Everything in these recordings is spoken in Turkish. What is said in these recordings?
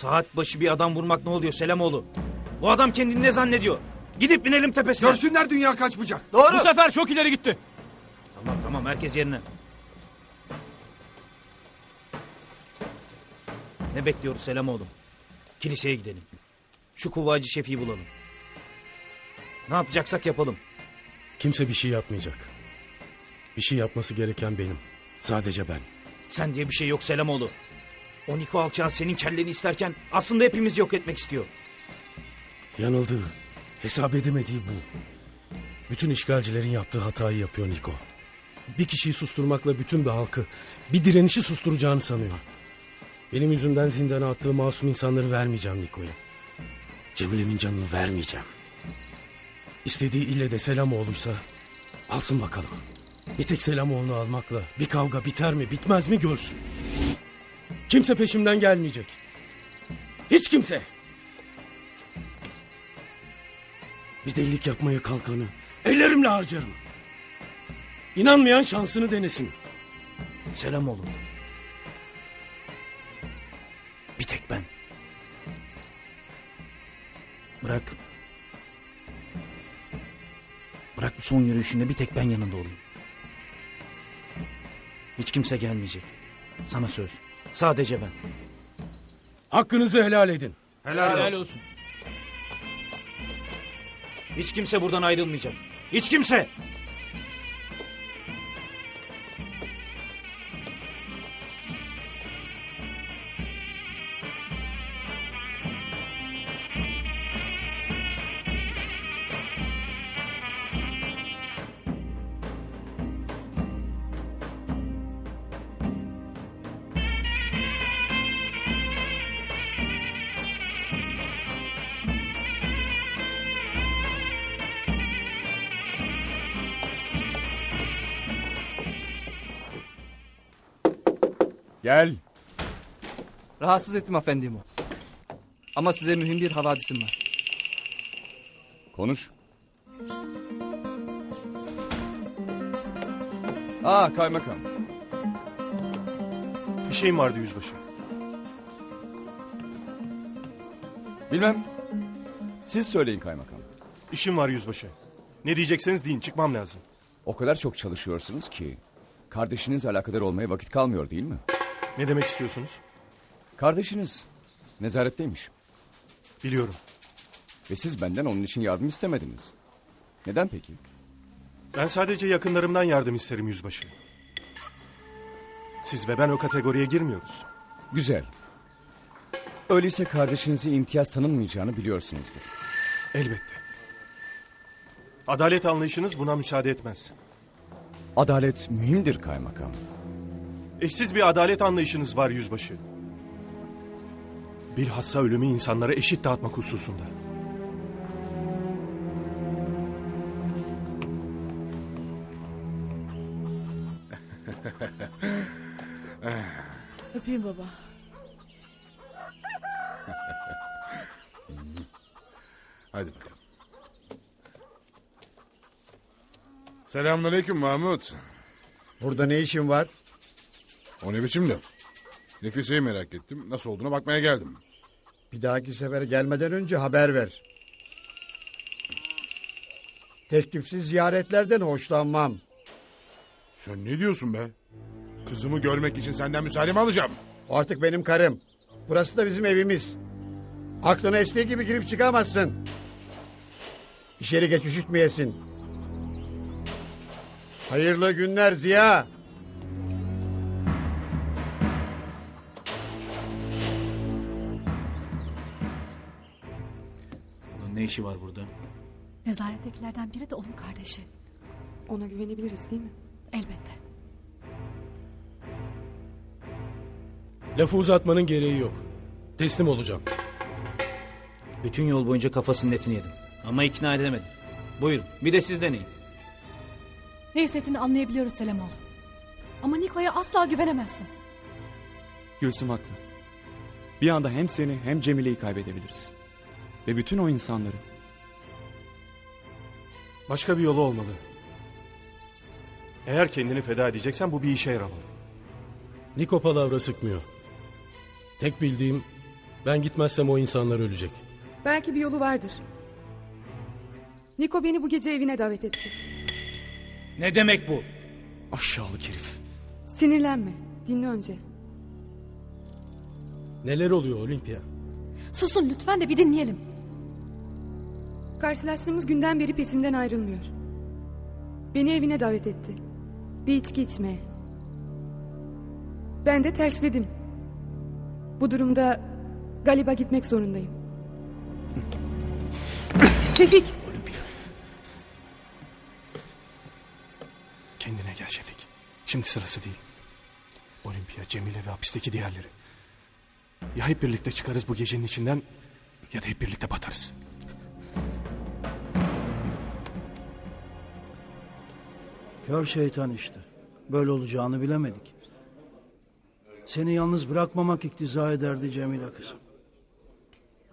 Saat başı bir adam vurmak ne oluyor Selamoğlu? Bu adam kendini ne zannediyor? Gidip binelim tepesine. Görsünler dünya kaç bucak. Doğru. Bu sefer çok ileri gitti. Tamam tamam herkes yerine. Ne bekliyoruz Selamoğlu? Kiliseye gidelim. Şu kuvvacı şefiyi bulalım. Ne yapacaksak yapalım. Kimse bir şey yapmayacak. Bir şey yapması gereken benim. Sadece ben. Sen diye bir şey yok Selamoğlu. O Niko alçağı senin kelleni isterken aslında hepimiz yok etmek istiyor. Yanıldığı, hesap edemediği bu. Bütün işgalcilerin yaptığı hatayı yapıyor Niko. Bir kişiyi susturmakla bütün bir halkı, bir direnişi susturacağını sanıyor. Benim yüzümden zindana attığı masum insanları vermeyeceğim Niko'ya. Cemile'nin canını vermeyeceğim. İstediği ille de Selamoğlu'ysa alsın bakalım. Bir tek Selamoğlu'nu almakla bir kavga biter mi bitmez mi görsün. Kimse peşimden gelmeyecek. Hiç kimse. Bir delilik yapmaya kalkanı ellerimle harcarım. İnanmayan şansını denesin. Selamoğlu. Bir tek ben. Bırak. Bırak bu son yürüyüşünde bir tek ben yanında olayım. Hiç kimse gelmeyecek. Sana söz. Sadece ben. Hakkınızı helal edin. Helal, Helal olsun. olsun. Hiç kimse buradan ayrılmayacak. Hiç kimse. Gel. Rahatsız ettim efendim o. Ama size mühim bir havadisim var. Konuş. Aa kaymakam. Bir şeyim vardı yüzbaşı. Bilmem. Siz söyleyin kaymakam. İşim var yüzbaşı. Ne diyecekseniz deyin çıkmam lazım. O kadar çok çalışıyorsunuz ki kardeşinizle alakadar olmaya vakit kalmıyor değil mi? Ne demek istiyorsunuz? Kardeşiniz nezaretteymiş Biliyorum. ve siz benden onun için yardım istemediniz. Neden peki? Ben sadece yakınlarımdan yardım isterim yüzbaşı. Siz ve ben o kategoriye girmiyoruz. Güzel. Öyleyse kardeşinize imtiyaz tanınmayacağını biliyorsunuzdur. Elbette. Adalet anlayışınız buna müsaade etmez. Adalet mühimdir kaymakam. Eşsiz bir adalet anlayışınız var yüzbaşı. Bilhassa ölümü insanlara eşit dağıtmak hususunda. Öpeyim baba. Hadi bakalım. Selamünaleyküm Mahmut. Burada ne işin var? O ne biçim laf? Nefise'yi merak ettim. Nasıl olduğuna bakmaya geldim. Bir dahaki sefer gelmeden önce haber ver. Teklifsiz ziyaretlerden hoşlanmam. Sen ne diyorsun be? Kızımı görmek için senden müsaade mi alacağım? O artık benim karım. Burası da bizim evimiz. Aklına estiği gibi girip çıkamazsın. İçeri geç üşütmeyesin. Hayırlı günler Ziya. Ne işi var burada? Nezarettekilerden biri de onun kardeşi. Ona güvenebiliriz değil mi? Elbette. Lafı uzatmanın gereği yok. Teslim olacağım. Bütün yol boyunca kafasının etini yedim. Ama ikna edemedim. Buyurun bir de siz deneyin. Ne hissettiğini anlayabiliyoruz Selamoğlu. Ama Niko'ya asla güvenemezsin. Gülsüm haklı. Bir anda hem seni hem Cemile'yi kaybedebiliriz. Ve bütün o insanları. Başka bir yolu olmalı. Eğer kendini feda edeceksen bu bir işe yaramalı. Niko palavra sıkmıyor. Tek bildiğim Ben gitmezsem o insanlar ölecek. Belki bir yolu vardır. Niko beni bu gece evine davet etti. Ne demek bu? Aşağılık herif. Sinirlenme. Dinle önce. Neler oluyor Olimpia? Susun lütfen de bir dinleyelim. Karşılaştığımız günden beri pesimden ayrılmıyor. Beni evine davet etti. Bir içki içmeye. Ben de tersledim. Bu durumda galiba gitmek zorundayım. Şefik! Kendine gel Şefik. Şimdi sırası değil. Olimpiya, Cemile ve hapisteki diğerleri. Ya hep birlikte çıkarız bu gecenin içinden ya da hep birlikte batarız. Kör şeytan işte. Böyle olacağını bilemedik. Seni yalnız bırakmamak iktiza ederdi Cemile kızım.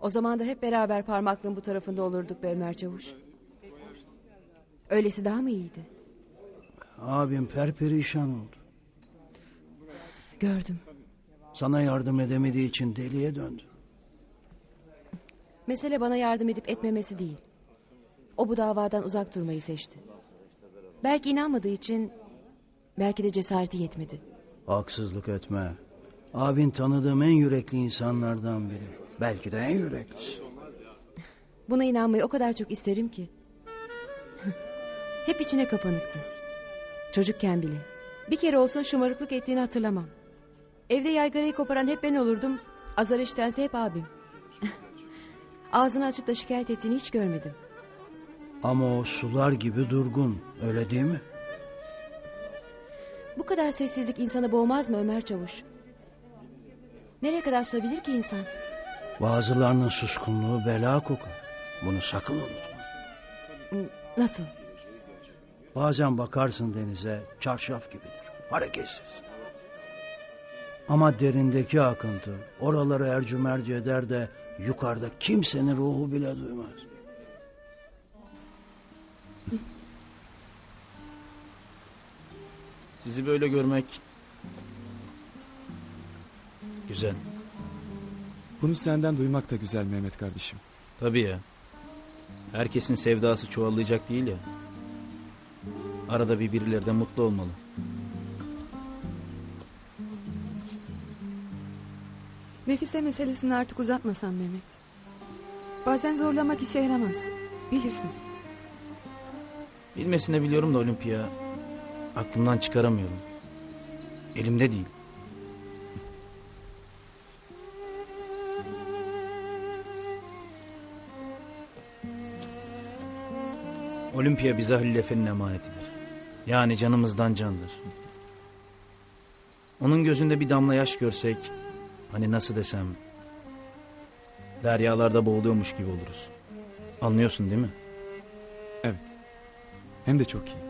O zaman da hep beraber parmaklığın bu tarafında olurduk be Ömer Çavuş. Öylesi daha mı iyiydi? Abim perperişan oldu. Gördüm. Sana yardım edemediği için deliye döndü. Mesele bana yardım edip etmemesi değil. O bu davadan uzak durmayı seçti. Belki inanmadığı için, belki de cesareti yetmedi. Haksızlık etme. Abin tanıdığım en yürekli insanlardan biri. Belki de en yüreklisi. Buna inanmayı o kadar çok isterim ki. Hep içine kapanıktı. Çocukken bile. Bir kere olsun şımarıklık ettiğini hatırlamam. Evde yaygarayı koparan hep ben olurdum. Azar iştense hep abim. Ağzını açıp da şikayet ettiğini hiç görmedim. Ama o sular gibi durgun. Öyle değil mi? Bu kadar sessizlik insanı boğmaz mı Ömer Çavuş? Nereye kadar sığabilir ki insan? Bazılarının suskunluğu bela kokar. Bunu sakın unutma. Nasıl? Bazen bakarsın denize çarşaf gibidir. Hareketsiz. Ama derindeki akıntı oraları ercümerci eder de yukarıda kimsenin ruhu bile duymaz. Sizi böyle görmek... Güzel. Bunu senden duymak da güzel Mehmet kardeşim. Tabii ya. Herkesin sevdası çuvallayacak değil ya. Arada bir birileri de mutlu olmalı. Nefise meselesini artık uzatmasan Mehmet. Bazen zorlamak işe yaramaz. Bilirsin. Bilmesine biliyorum da Olimpiya. Aklımdan çıkaramıyorum. Elimde değil. Olimpiya bize Halil Efe'nin emanetidir. Yani canımızdan candır. Onun gözünde bir damla yaş görsek... Hani nasıl desem... Deryalarda boğuluyormuş gibi oluruz. Anlıyorsun değil mi? Hem de çok iyi.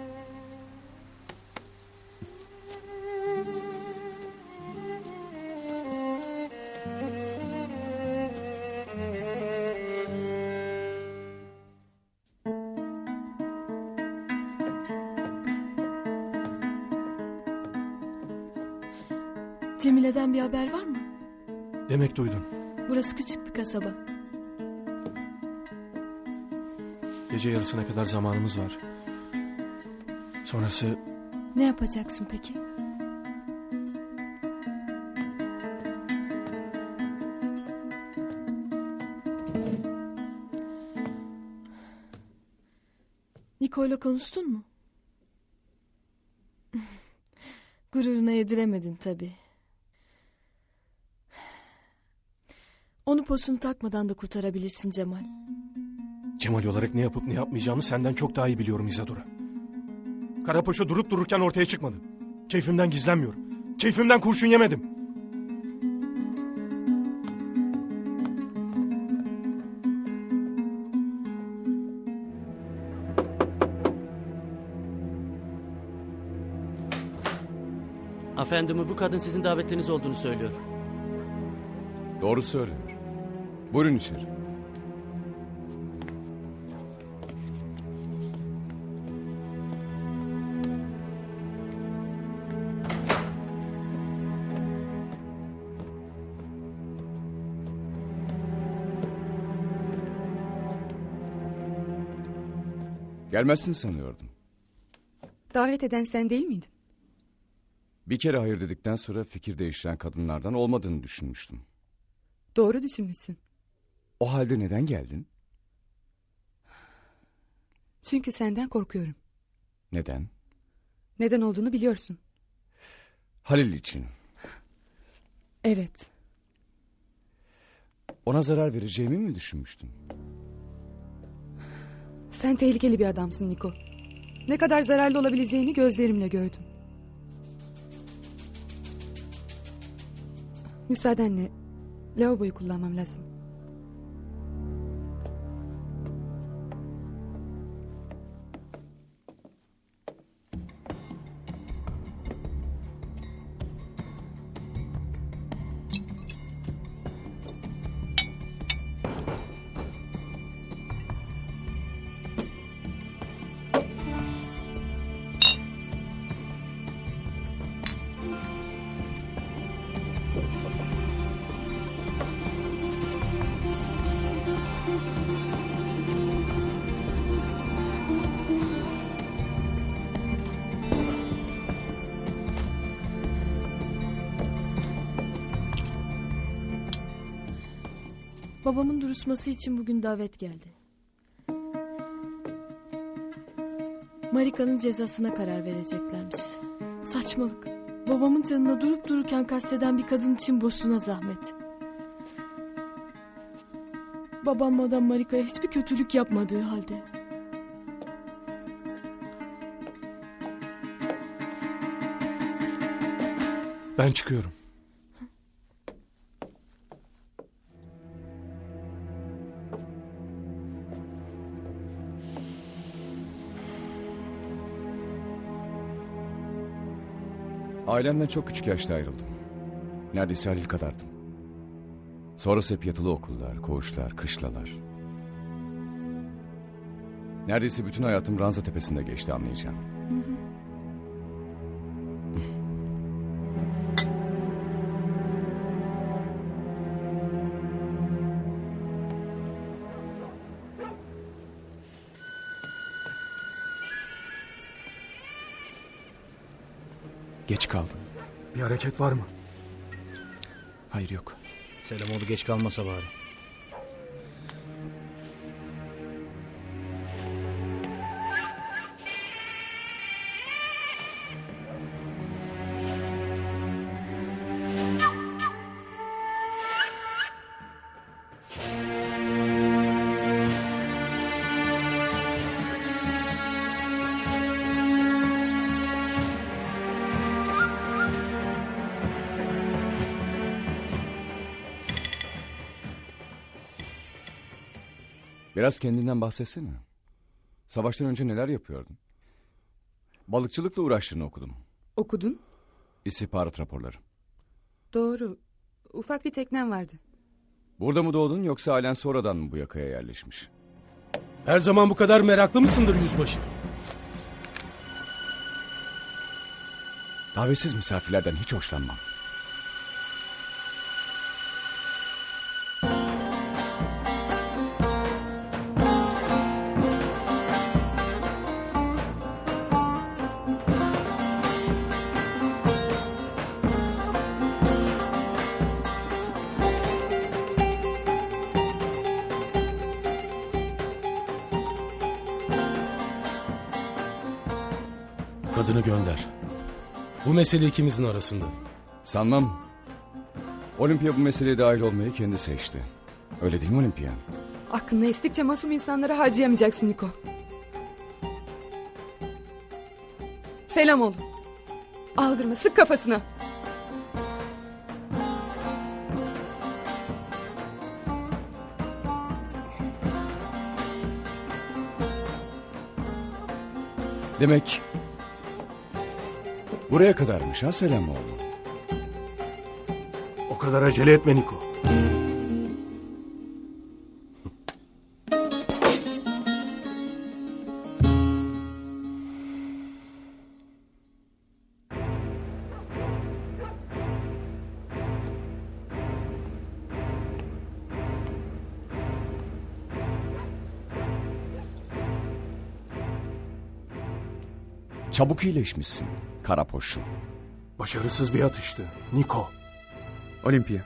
Cemile'den bir haber var mı? Demek duydun. Burası küçük bir kasaba. Gece yarısına kadar zamanımız var. Sonrası Ne yapacaksın peki? Niko'yla konuştun mu? Gururuna yediremedin tabii. Onu posunu takmadan da kurtarabilirsin Cemal. Cemal olarak ne yapıp ne yapmayacağımı senden çok daha iyi biliyorum İzadora. Karapoşa durup dururken ortaya çıkmadı. Keyfimden gizlenmiyorum. Keyfimden kurşun yemedim. Efendimi bu kadın sizin davetiniz olduğunu söylüyor. Doğru söylüyor. Buyurun içeri. Gelmezsin sanıyordum. Davet eden sen değil miydin? Bir kere hayır dedikten sonra fikir değiştiren kadınlardan olmadığını düşünmüştüm. Doğru düşünmüşsün. O halde neden geldin? Çünkü senden korkuyorum. Neden? Neden olduğunu biliyorsun. Halil için. Evet. Ona zarar vereceğimi mi düşünmüştün? Sen tehlikeli bir adamsın Niko. Ne kadar zararlı olabileceğini gözlerimle gördüm. Müsaadenle lavaboyu kullanmam lazım. Babamın duruşması için bugün davet geldi. Marika'nın cezasına karar vereceklermiş. Saçmalık. Babamın canına durup dururken kasteden bir kadın için boşuna zahmet. Babam Madam Marika'ya hiçbir kötülük yapmadığı halde. Ben çıkıyorum. Ailemden çok küçük yaşta ayrıldım. Neredeyse Halil kadardım. Sonrası hep yatılı okullar, koğuşlar, kışlalar. Neredeyse bütün hayatım Ranza Tepesi'nde geçti anlayacağım. Geç kaldım. Bir hareket var mı? Hayır yok. Selamoğlu geç kalmasa bari. Biraz kendinden bahsetsene. Savaştan önce neler yapıyordun? Balıkçılıkla uğraştığını okudum. Okudun? İstihbarat raporları. Doğru. Ufak bir teknem vardı. Burada mı doğdun yoksa ailen sonradan mı bu yakaya yerleşmiş? Her zaman bu kadar meraklı mısındır yüzbaşı? Davetsiz misafirlerden hiç hoşlanmam. Gönder. Bu mesele ikimizin arasında. Sanmam. Olimpiya bu meseleye dahil olmayı kendi seçti. Öyle değil mi Olimpiya? Aklına estikçe masum insanları harcayamayacaksın Niko. Selam oğlum. Aldırma sık kafasına. Demek buraya kadarmış ha Selamoğlu. O kadar acele etme Niko. Çabuk iyileşmişsin. Karapoşum. Başarısız bir atıştı. Niko. Olimpiya.